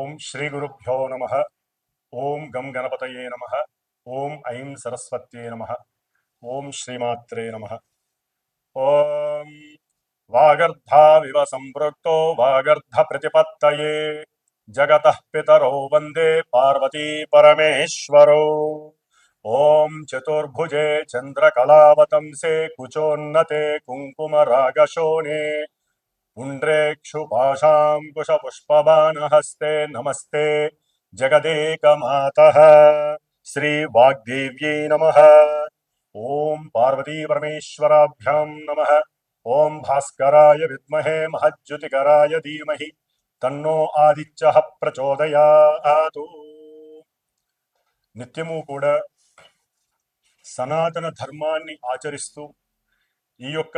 ఓం శ్రీ గురుభ్యో నమ ఓం గం గణపతయే నమ ఓం ఐం సరస్వత్యే నమ ఓం శ్రీమాత్రే నమ ఓం వాగర్ధావివ సంపృక్తో వాగర్ధ ప్రతిపత్తయే జగత పితరో వందే పార్వతీ పరమేశ్వరో ఓం చతుర్భుజే చంద్రకళావతంసే కుచోన్నతే కుంకుమరాగశోణే पुण्ड्रेक्षुपाशाङ्कुशपुष्पबाणहस्ते नमस्ते जगदेकमातः श्रीवाग्देव्यै नमः ॐ पार्वतीपरमेश्वराभ्यां नमः ॐ भास्कराय विद्महे महज्युतिकराय धीमहि తన్నో ఆదిత్య ప్రచోదయాతు నిత్యము కూడా సనాతన ధర్మాన్ని ఆచరిస్తూ ఈ యొక్క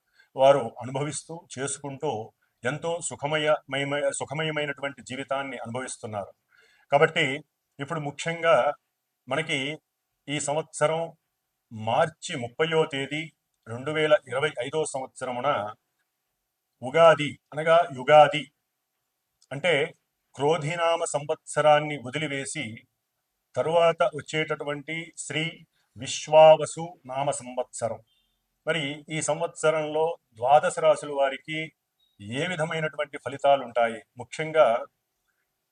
వారు అనుభవిస్తూ చేసుకుంటూ ఎంతో సుఖమయమయ సుఖమయమైనటువంటి జీవితాన్ని అనుభవిస్తున్నారు. కాబట్టి ఇప్పుడు ముఖ్యంగా మనకి ఈ సంవత్సరం మార్చి ముప్పయో తేదీ రెండు వేల ఇరవై ఐదో సంవత్సరమున ఉగాది అనగా యుగాది అంటే క్రోధినామ సంవత్సరాన్ని వదిలివేసి తరువాత వచ్చేటటువంటి శ్రీ విశ్వావసు నామ సంవత్సరం. మరి ఈ సంవత్సరంలో ద్వాదశ రాశుల వారికి ఏ విధమైనటువంటి ఫలితాలు ఉంటాయి ముఖ్యంగా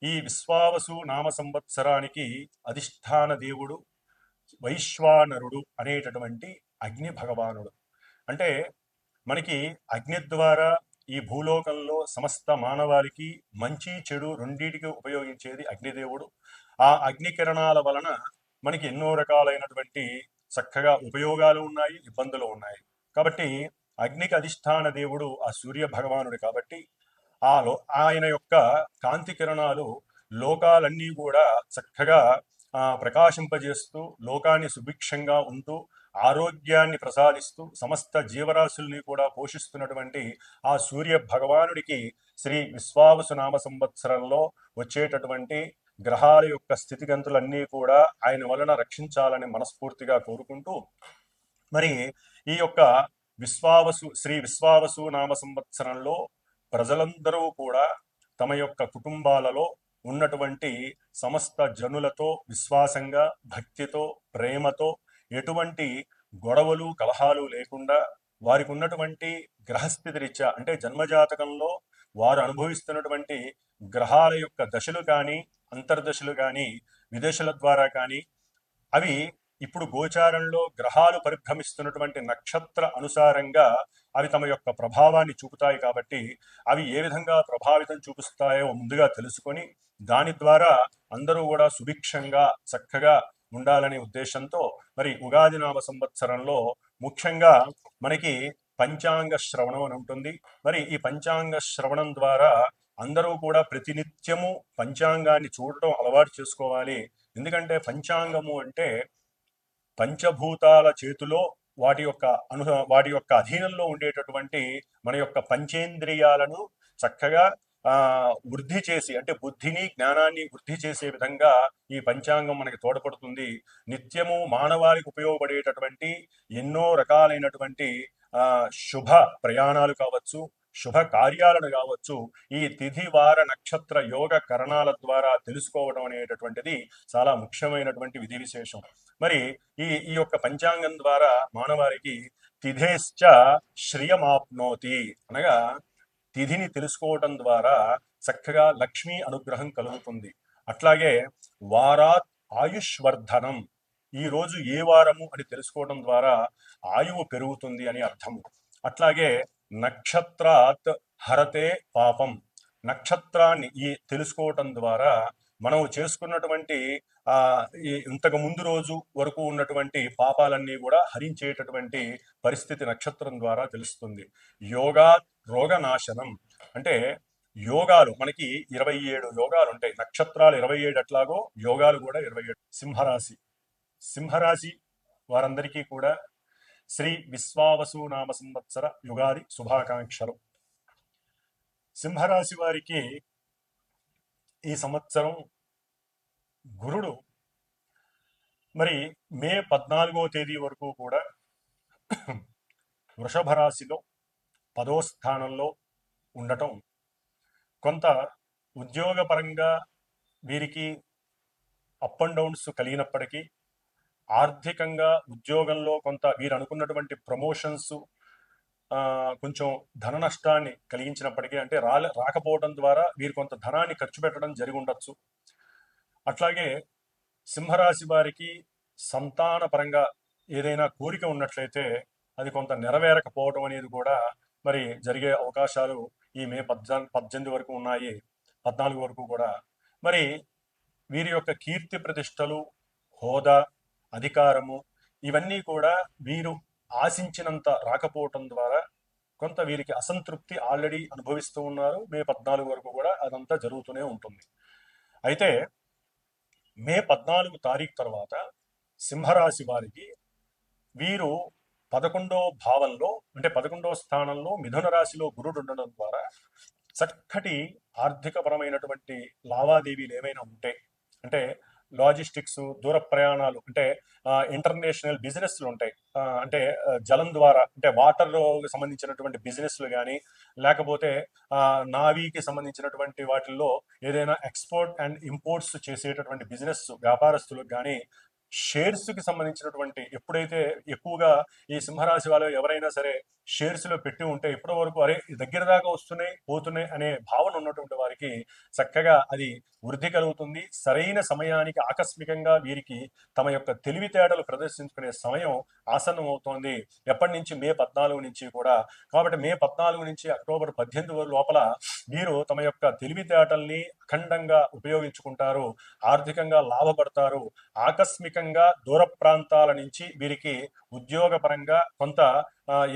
ఈ విశ్వావసు నామ సంవత్సరానికి అధిష్టాన దేవుడు వైశ్వానరుడు అనేటటువంటి అగ్ని భగవానుడు. అంటే మనకి అగ్ని ద్వారా ఈ భూలోకంలో సమస్త మానవాళికి మంచి చెడు రెండింటికి ఉపయోగించేది అగ్నిదేవుడు. ఆ అగ్ని కిరణాల వలన మనకి ఎన్నో రకాలైనటువంటి చక్కగా ఉపయోగాలు ఉన్నాయి ఇబ్బందులు ఉన్నాయి. కాబట్టి అగ్నికి అధిష్టాన దేవుడు ఆ సూర్య భగవానుడు కాబట్టి ఆ లో ఆయన యొక్క కాంతి కిరణాలు లోకాలన్నీ కూడా చక్కగా ఆ, ప్రకాశింపజేస్తూ లోకాన్ని సుభిక్షంగా ఉంటూ ఆరోగ్యాన్ని ప్రసాదిస్తూ సమస్త జీవరాశుల్ని కూడా పోషిస్తున్నటువంటి ఆ సూర్య భగవానుడికి శ్రీ విశ్వావసు నామ సంవత్సరంలో వచ్చేటటువంటి గ్రహాల యొక్క స్థితిగంతులన్నీ కూడా ఆయన వలన రక్షించాలని మనస్ఫూర్తిగా కోరుకుంటూ మరి ఈ యొక్క విశ్వావసు శ్రీ విశ్వావసు నామ సంవత్సరంలో ప్రజలందరూ కూడా తమ యొక్క కుటుంబాలలో ఉన్నటువంటి సమస్త జనులతో విశ్వాసంగా భక్తితో ప్రేమతో ఎటువంటి గొడవలు కలహాలు లేకుండా వారికి ఉన్నటువంటి గ్రహస్థితి రీత్యా అంటే జన్మజాతకంలో వారు అనుభవిస్తున్నటువంటి గ్రహాల యొక్క దశలు కానీ అంతర్దశలు కానీ విదేశాల ద్వారా కానీ అవి ఇప్పుడు గోచారంలో గ్రహాలు పరిభ్రమిస్తున్నటువంటి నక్షత్ర అనుసారంగా అవి తమ యొక్క ప్రభావాన్ని చూపుతాయి కాబట్టి అవి ఏ విధంగా ప్రభావితం చూపిస్తాయో ముందుగా తెలుసుకొని దాని ద్వారా అందరూ కూడా సుభిక్షంగా చక్కగా ఉండాలనే ఉద్దేశంతో మరి ఉగాది నామ సంవత్సరంలో ముఖ్యంగా మనకి పంచాంగ శ్రవణం అని ఉంటుంది. మరి ఈ పంచాంగ శ్రవణం ద్వారా అందరూ కూడా ప్రతినిత్యము పంచాంగాన్ని చూడటం అలవాటు చేసుకోవాలి. ఎందుకంటే పంచాంగము అంటే పంచభూతాల చేతిలో వాటి యొక్క అను వాటి యొక్క అధీనంలో ఉండేటటువంటి మన యొక్క పంచేంద్రియాలను చక్కగా వృద్ధి చేసి అంటే బుద్ధిని జ్ఞానాన్ని వృద్ధి చేసే విధంగా ఈ పంచాంగం మనకి తోడ్పడుతుంది. నిత్యము మానవాళికి ఉపయోగపడేటటువంటి ఎన్నో రకాలైనటువంటి ఆ శుభ ప్రయాణాలు కావచ్చు శుభ కార్యాలను కావచ్చు ఈ తిథి వార నక్షత్ర యోగ కరణాల ద్వారా తెలుసుకోవడం అనేటటువంటిది చాలా ముఖ్యమైనటువంటి విధి విశేషం. మరి ఈ ఈ యొక్క పంచాంగం ద్వారా మానవారికి తిథేశ్చ శ్రియమాప్నోతి అనగా తిథిని తెలుసుకోవటం ద్వారా చక్కగా లక్ష్మీ అనుగ్రహం కలుగుతుంది. అట్లాగే వారాత్ ఆయుష్వర్ధనం ఈ రోజు ఏ వారము అని తెలుసుకోవడం ద్వారా ఆయువు పెరుగుతుంది అని అర్థము. అట్లాగే నక్షత్రాత్ హరతే పాపం నక్షత్రాన్ని ఈ తెలుసుకోవటం ద్వారా మనం చేసుకున్నటువంటి ఆ ఇంతకు ముందు రోజు వరకు ఉన్నటువంటి పాపాలన్నీ కూడా హరించేటటువంటి పరిస్థితి నక్షత్రం ద్వారా తెలుస్తుంది. యోగా రోగనాశనం. అంటే యోగాలు మనకి ఇరవై ఏడు యోగాలు ఉంటాయి. నక్షత్రాలు ఇరవై ఏడు అట్లాగో యోగాలు కూడా ఇరవై ఏడు. సింహరాశి. సింహరాశి వారందరికీ కూడా శ్రీ విశ్వావసు నామ సంవత్సర యుగాది శుభాకాంక్షలు. సింహరాశి వారికి ఈ సంవత్సరం గురుడు. మరి మే పద్నాలుగో తేదీ వరకు కూడా వృషభ రాశిలో పదో స్థానంలో ఉండటం. కొంత ఉద్యోగపరంగా వీరికి అప్ అండ్ డౌన్స్ కలిగినప్పటికీ ఆర్థికంగా ఉద్యోగంలో కొంత వీరు అనుకున్నటువంటి ప్రమోషన్స్ కొంచెం ధన నష్టాన్ని కలిగించినప్పటికీ అంటే రాలే రాకపోవడం ద్వారా వీరు కొంత ధనాన్ని ఖర్చు పెట్టడం జరిగి ఉండొచ్చు. అట్లాగే సింహరాశి వారికి సంతాన పరంగా ఏదైనా కోరిక ఉన్నట్లయితే అది కొంత నెరవేరకపోవడం అనేది కూడా మరి జరిగే అవకాశాలు ఈ మే పద్నా పద్దెనిమిది వరకు ఉన్నాయి. పద్నాలుగు వరకు కూడా. మరి వీరి యొక్క కీర్తి ప్రతిష్టలు హోదా అధికారము ఇవన్నీ కూడా వీరు ఆశించినంత రాకపోవటం ద్వారా కొంత వీరికి అసంతృప్తి ఆల్రెడీ అనుభవిస్తూ ఉన్నారు. మే పద్నాలుగు వరకు కూడా అదంతా జరుగుతూనే ఉంటుంది. అయితే మే పద్నాలుగు తారీఖు తర్వాత సింహరాశి వారికి వీరు పదకొండో భావంలో అంటే పదకొండవ స్థానంలో మిథున రాశిలో గురుడు ఉండడం ద్వారా చక్కటి ఆర్థికపరమైనటువంటి లావాదేవీలు ఏమైనా ఉంటే అంటే లాజిస్టిక్స్ దూర ప్రయాణాలు అంటే ఇంటర్నేషనల్ బిజినెస్లు ఉంటాయి. అంటే జలం ద్వారా అంటే వాటర్ సంబంధించినటువంటి బిజినెస్లు కానీ లేకపోతే నావీకి సంబంధించినటువంటి వాటిల్లో ఏదైనా ఎక్స్పోర్ట్ అండ్ ఇంపోర్ట్స్ చేసేటటువంటి బిజినెస్ వ్యాపారస్తులకు కానీ షేర్స్కి సంబంధించినటువంటి ఎప్పుడైతే ఎక్కువగా ఈ సింహరాశి వాళ్ళు ఎవరైనా సరే షేర్స్లో పెట్టి ఉంటే ఇప్పటి వరకు అరే దగ్గర దాకా వస్తున్నాయి పోతున్నాయి అనే భావన ఉన్నటువంటి వారికి చక్కగా అది వృద్ధి కలుగుతుంది. సరైన సమయానికి ఆకస్మికంగా వీరికి తమ యొక్క తెలివితేటలు ప్రదర్శించుకునే సమయం ఆసన్నం అవుతోంది ఎప్పటి నుంచి మే పద్నాలుగు నుంచి కూడా. కాబట్టి మే పద్నాలుగు నుంచి అక్టోబర్ పద్దెనిమిది వరకు లోపల వీరు తమ యొక్క తెలివితేటల్ని అఖండంగా ఉపయోగించుకుంటారు. ఆర్థికంగా లాభపడతారు. ఆకస్మిక ప్రత్యేకంగా దూర ప్రాంతాల నుంచి వీరికి ఉద్యోగపరంగా కొంత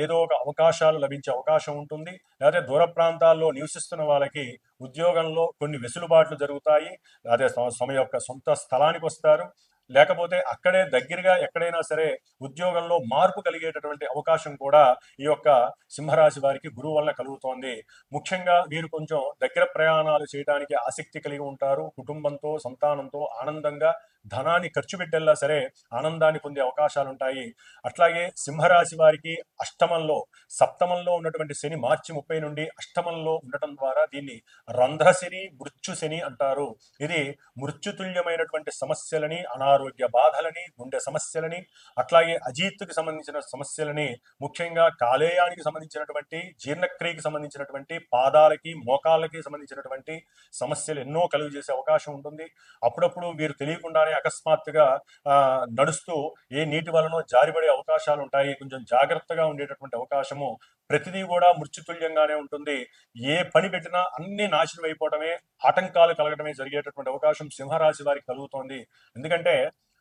ఏదో ఒక అవకాశాలు లభించే అవకాశం ఉంటుంది. లేకపోతే దూర ప్రాంతాల్లో నివసిస్తున్న వాళ్ళకి ఉద్యోగంలో కొన్ని వెసులుబాట్లు జరుగుతాయి. అదే తమ యొక్క సొంత స్థలానికి వస్తారు. లేకపోతే అక్కడే దగ్గరగా ఎక్కడైనా సరే ఉద్యోగంలో మార్పు కలిగేటటువంటి అవకాశం కూడా ఈ యొక్క సింహరాశి వారికి గురువు వల్ల కలుగుతోంది. ముఖ్యంగా వీరు కొంచెం దగ్గర ప్రయాణాలు చేయడానికి ఆసక్తి కలిగి ఉంటారు. కుటుంబంతో సంతానంతో ఆనందంగా ధనాన్ని ఖర్చు పెట్టేలా సరే ఆనందాన్ని పొందే అవకాశాలు ఉంటాయి అట్లాగే సింహరాశి వారికి అష్టమంలో సప్తమంలో ఉన్నటువంటి శని మార్చి ముప్పై నుండి అష్టమంలో ఉండటం ద్వారా దీన్ని రంధ్రశని మృత్యు శని అంటారు. ఇది మృత్యుతుల్యమైనటువంటి సమస్యలని అనారోగ్య బాధలని గుండె సమస్యలని అట్లాగే అజీత్కి సంబంధించిన సమస్యలని ముఖ్యంగా కాలేయానికి సంబంధించినటువంటి జీర్ణక్రియకి సంబంధించినటువంటి పాదాలకి మోకాళ్ళకి సంబంధించినటువంటి సమస్యలు ఎన్నో కలుగు చేసే అవకాశం ఉంటుంది. అప్పుడప్పుడు వీరు తెలియకుండానే అకస్మాత్తుగా నడుస్తూ ఏ నీటి వలనో జారిపడే అవకాశాలు ఉంటాయి కొంచెం జాగ్రత్తగా ఉండేటటువంటి అవకాశము ప్రతిదీ కూడా మృత్యుతుల్యంగానే ఉంటుంది. ఏ పని పెట్టినా అన్ని నాశనం అయిపోవడమే ఆటంకాలు కలగడమే జరిగేటటువంటి అవకాశం సింహరాశి వారికి కలుగుతోంది. ఎందుకంటే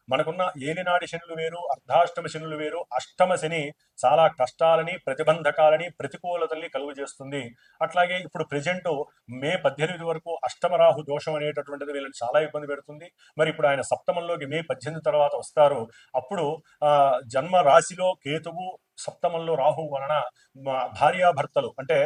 మనకున్న ఏలినాడి శనులు వేరు అర్ధాష్టమ శనులు వేరు అష్టమ శని చాలా కష్టాలని ప్రతిబంధకాలని ప్రతికూలతల్ని కలుగు చేస్తుంది. అట్లాగే ఇప్పుడు ప్రజెంట్ మే పద్దెనిమిది వరకు అష్టమ రాహు దోషం అనేటటువంటిది వీళ్ళని చాలా ఇబ్బంది పెడుతుంది. మరి ఇప్పుడు ఆయన సప్తమంలోకి మే పద్దెనిమిది తర్వాత వస్తారు. అప్పుడు ఆ జన్మ రాశిలో కేతువు సప్తమంలో రాహు వలన భార్యాభర్తలు అంటే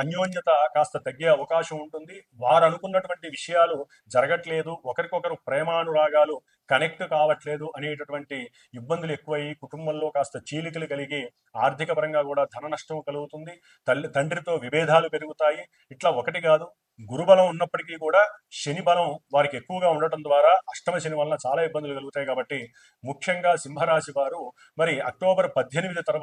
అన్యోన్యత కాస్త తగ్గే అవకాశం ఉంటుంది. వారు అనుకున్నటువంటి విషయాలు జరగట్లేదు. ఒకరికొకరు ప్రేమానురాగాలు కనెక్ట్ కావట్లేదు అనేటటువంటి ఇబ్బందులు ఎక్కువయ్యి కుటుంబంలో కాస్త చీలికలు కలిగి ఆర్థిక పరంగా కూడా ధన నష్టం కలుగుతుంది. తల్లి తండ్రితో విభేదాలు పెరుగుతాయి. ఇట్లా ఒకటి కాదు గురుబలం ఉన్నప్పటికీ కూడా శని బలం వారికి ఎక్కువగా ఉండటం ద్వారా అష్టమ శని వలన చాలా ఇబ్బందులు కలుగుతాయి కాబట్టి ముఖ్యంగా సింహరాశి వారు మరి అక్టోబర్ పద్దెనిమిది తర్వాత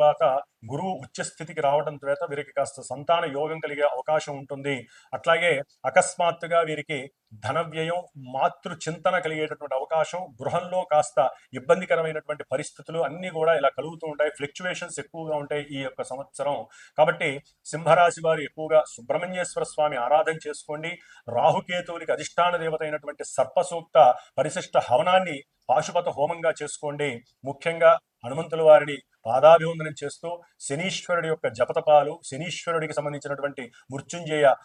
గురువు ఉచ్చస్థితికి రావడం చేత వీరికి కాస్త సంతాన యోగం కలిగే అవకాశం ఉంటుంది. అట్లాగే అకస్మాత్తుగా వీరికి ధన వ్యయం మాతృ చింతన కలిగేటటువంటి అవకాశం గృహంలో కాస్త ఇబ్బందికరమైనటువంటి పరిస్థితులు అన్నీ కూడా ఇలా కలుగుతూ ఉంటాయి. ఫ్లక్చువేషన్స్ ఎక్కువగా ఉంటాయి ఈ యొక్క సంవత్సరం. కాబట్టి సింహరాశి వారు ఎక్కువగా సుబ్రహ్మణ్యేశ్వర స్వామి ఆరాధన చేసుకోండి. రాహుకేతువులకి అధిష్టాన దేవత అయినటువంటి సర్పసూక్త పరిశిష్ట హవనాన్ని పాశుపత హోమంగా చేసుకోండి. ముఖ్యంగా హనుమంతుల వారిని పాదాభివందనం చేస్తూ శనీశ్వరుడి యొక్క జపతపాలు శనీశ్వరుడికి సంబంధించినటువంటి మృత్యుంజయ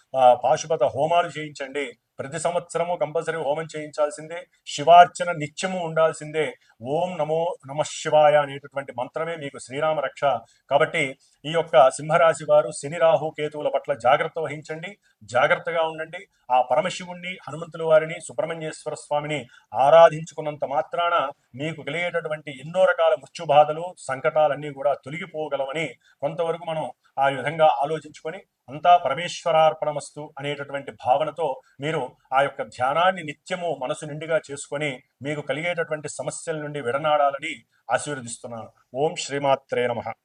పాశుపత హోమాలు చేయించండి. ప్రతి సంవత్సరము కంపల్సరీ హోమం చేయించాల్సిందే. శివార్చన నిత్యము ఉండాల్సిందే. ఓం నమో నమ శివాయ అనేటటువంటి మంత్రమే మీకు శ్రీరామ రక్ష. కాబట్టి ఈ యొక్క సింహరాశి వారు శని రాహు కేతువుల పట్ల జాగ్రత్త వహించండి. జాగ్రత్తగా ఉండండి. ఆ పరమశివుణ్ణి హనుమంతుల వారిని సుబ్రహ్మణ్యేశ్వర స్వామిని ఆరాధించుకున్నంత మాత్రాన మీకు కలిగేటటువంటి ఎన్నో రకాల మృత్యు బాధలు సంకటాలన్నీ కూడా తొలగిపోగలవని కొంతవరకు మనం ఆ విధంగా ఆలోచించుకొని అంతా పరమేశ్వరార్పణమస్తు అనేటటువంటి భావనతో మీరు ఆ యొక్క ధ్యానాన్ని నిత్యము మనసు నిండుగా చేసుకొని మీకు కలిగేటటువంటి సమస్యల నుండి విడనాడాలని ఆశీర్వదిస్తున్నాను. ఓం శ్రీమాత్రే నమః.